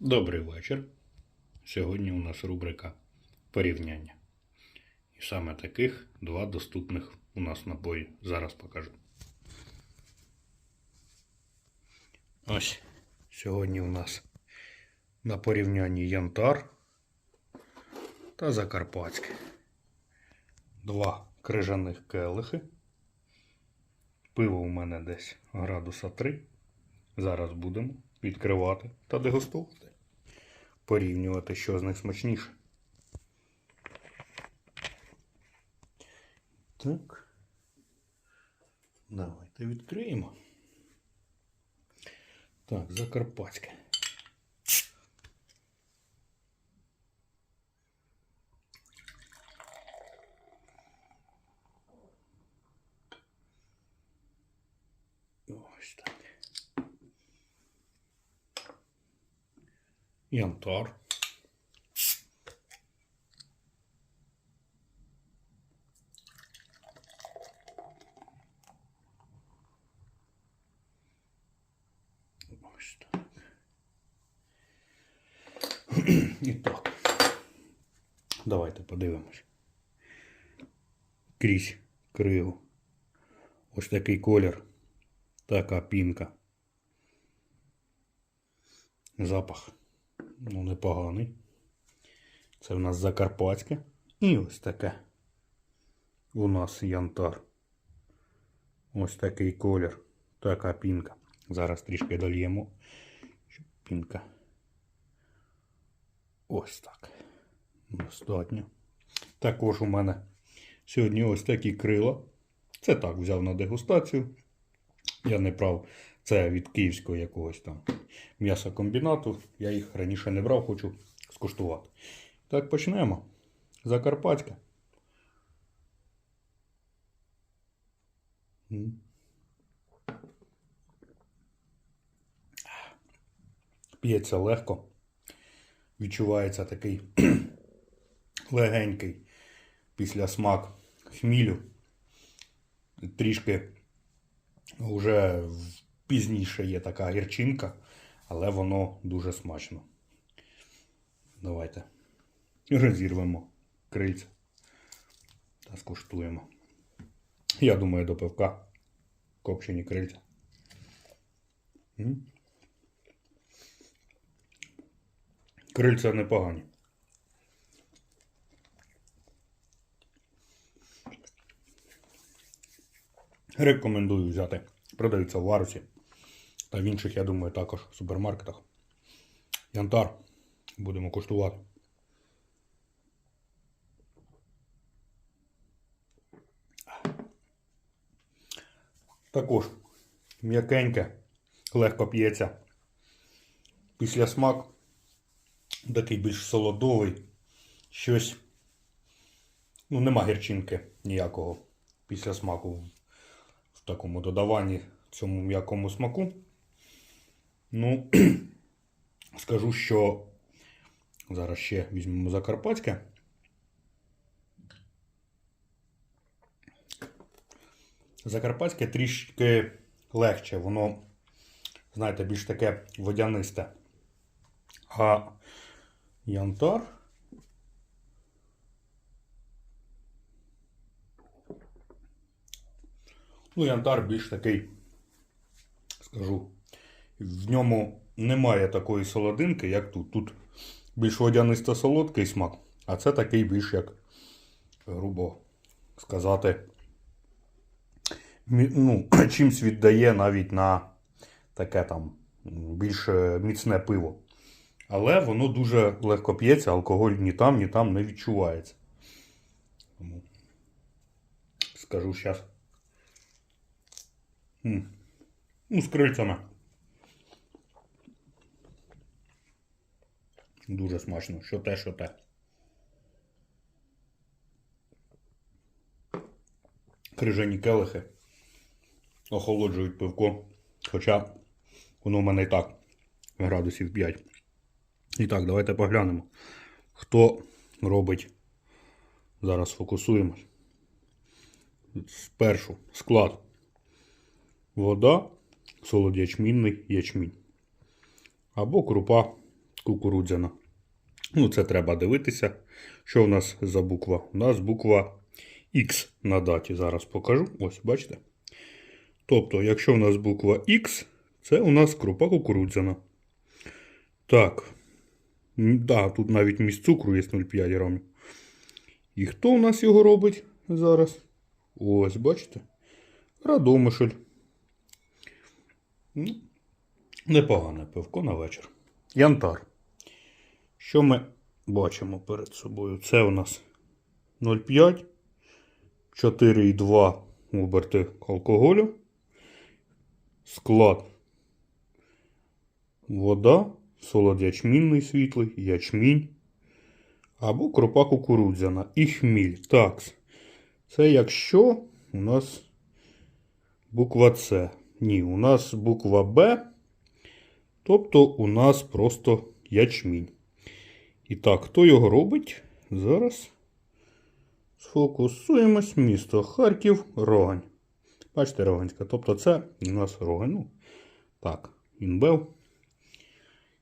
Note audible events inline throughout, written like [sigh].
Добрий вечір. Сьогодні у нас рубрика порівняння. І саме таких два доступних у нас напої. Зараз покажу. Ось сьогодні у нас на порівнянні янтар та закарпатське. Два крижаних келихи. Пиво у мене десь градуса 3. Зараз будемо відкривати та дегустувати. Порівнювати, що з них смачніше. Так. Давайте відкриємо. Так, закарпатське. Ось так. Янтар. Ось так. І так. Давайте подивимось. Крізь криву. Ось такий колір. Така пінка. Запах Ну, непоганий. Це в нас закарпатське. І ось таке. У нас янтар. Ось такий колір. Така пінка. Зараз трішки дольємо. Щоб пінка. Ось так. Достатньо. Також у мене сьогодні ось такі крила. Це так взяв на дегустацію. Я не брав це від київського якогось там м'ясокомбінату. Я їх раніше не брав, хочу скуштувати. Так, почнемо. Закарпатське. М. П'ється легко. Відчувається такий [clears throat] легенький після смак хмілю. Трішки вже в- пізніше є така гірчинка, але воно дуже смачно. Давайте розірвемо крильця та скуштуємо. Я думаю, до пивка копчені крильця. Крильця непогані. Рекомендую взяти. Продаються в Варусі та в інших, я думаю, також в супермаркетах. Янтар. Будемо куштувати. Також м'якеньке, легко п'ється. Після смак такий більш солодовий. Щось. Ну, нема гірчинки ніякого після смаку в такому додаванні цьому м'якому смаку. Ну, [clears throat] скажу, що зараз ще візьмемо закарпатське. Закарпатське трішки легче, воно, знаєте, більш таке водянисте. А янтар. Ну, янтар більш такий, скажу, в ньому немає такої солодинки, як тут. Тут більш водянисто солодкий смак, а це такий більш як, грубо сказати, ну, [clears throat] чимсь віддає навіть на таке там більш е, міцне пиво. Але воно дуже легко п'ється, алкоголь ні там, ні там не відчувається. Тому скажу зараз. Ну, з крильцями. Дуже смачно. Що те, що те. Крижані келихи охолоджують пивко. Хоча воно в мене і так градусів 5. І так, давайте поглянемо. Хто робить. Зараз фокусуємось. Спершу склад. Вода, солодячмінний ячмінь. Або крупа кукурудзяна. Ну, це треба дивитися, що у нас за буква. У нас буква X на даті. Зараз покажу. Ось, бачите? Тобто, якщо у нас буква X, це у нас крупа кукурудзяна. Так. Да, тут навіть місць цукру є 0,5 грамів. І хто у нас його робить зараз? Ось, бачите? Радомишль. Ну, непогане пивко на вечір. Янтар. Що ми бачимо перед собою? Це у нас 0,5, 4,2 оберти алкоголю, склад вода, солод ячмінний світлий, ячмінь або кропа кукурудзяна і хміль. Такс. Це якщо у нас буква С. Ні, у нас буква Б. Тобто у нас просто ячмінь. І так, хто його робить? Зараз сфокусуємось. Місто Харків, Рогань. Бачите, Роганська. Тобто це у нас Рогань. Ну, так, Інбел.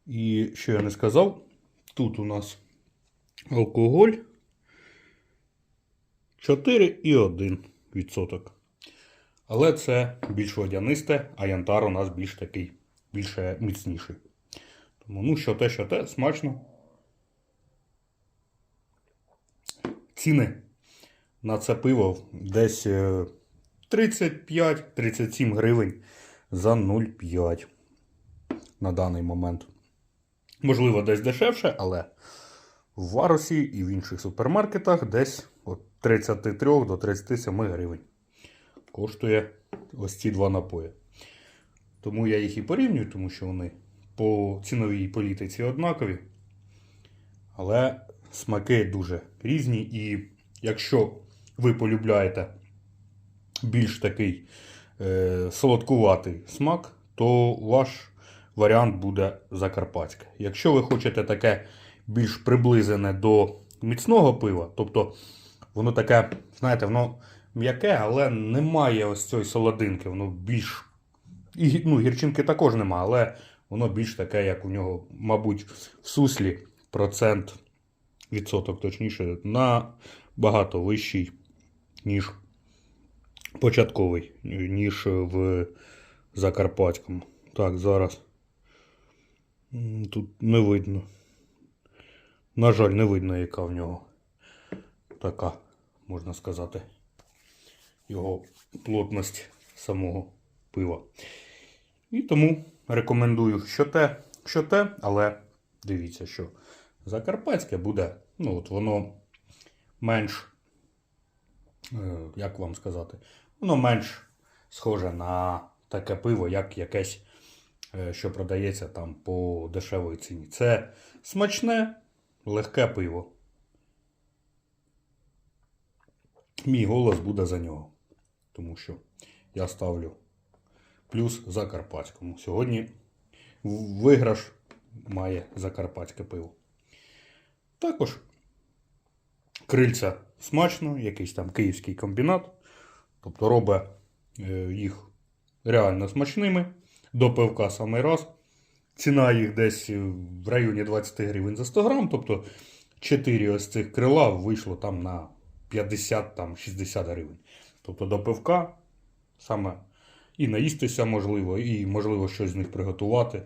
І що я не сказав, тут у нас алкоголь 4,1%. Але це більш водянисте, а янтар у нас більш такий, більше міцніший. Тому, ну, що те, що те, смачно. Ціни на це пиво десь е, 35-37 гривень за 0,5 на даний момент. Можливо, десь дешевше, але в Варусі і в інших супермаркетах десь від 33 до 37 гривень. Коштує ось ці два напої. Тому я їх і порівнюю, тому що вони по ціновій політиці однакові. Але смаки дуже різні. І якщо ви полюбляєте більш такий е, солодкуватий смак, то ваш варіант буде закарпатське. Якщо ви хочете таке більш приблизене до міцного пива, тобто воно таке, знаєте, воно м'яке, але немає ось цієї солодинки, воно більш. І, ну, гірчинки також нема, але воно більш таке, як у нього, мабуть, в суслі процент, відсоток точніше, набагато вищий, ніж початковий, ніж в Закарпатському. Так, зараз. Тут не видно. На жаль, не видно, яка в нього така, можна сказати, його плотність самого пива. І тому рекомендую, що те, що те, але дивіться, що Закарпатське буде, ну от воно менш, е, як вам сказати, воно менш схоже на таке пиво, як якесь, е, що продається там по дешевій ціні. Це смачне, легке пиво. Мій голос буде за нього. Тому що я ставлю плюс Закарпатському. Сьогодні виграш має закарпатське пиво. Також крильця смачно, якийсь там київський комбінат. Тобто робить е, їх реально смачними. До пивка самий раз. Ціна їх десь е, в районі 20 гривень за 100 грам. Тобто 4 ось цих крила вийшло там на 50-60 гривень. Тобто до пивка саме і наїстися можливо, і можливо щось з них приготувати.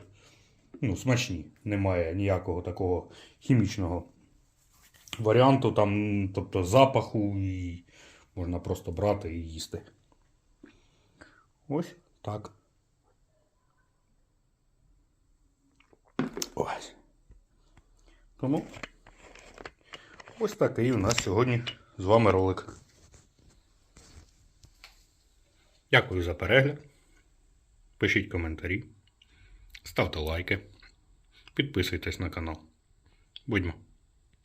Ну, смачні. Немає ніякого такого хімічного варіанту, там, тобто запаху, і можна просто брати і їсти. Ось так. Ось. Тому ось такий у нас сьогодні з вами ролик. Дякую за перегляд. Пишіть коментарі, ставте лайки, підписуйтесь на канал. Будьмо!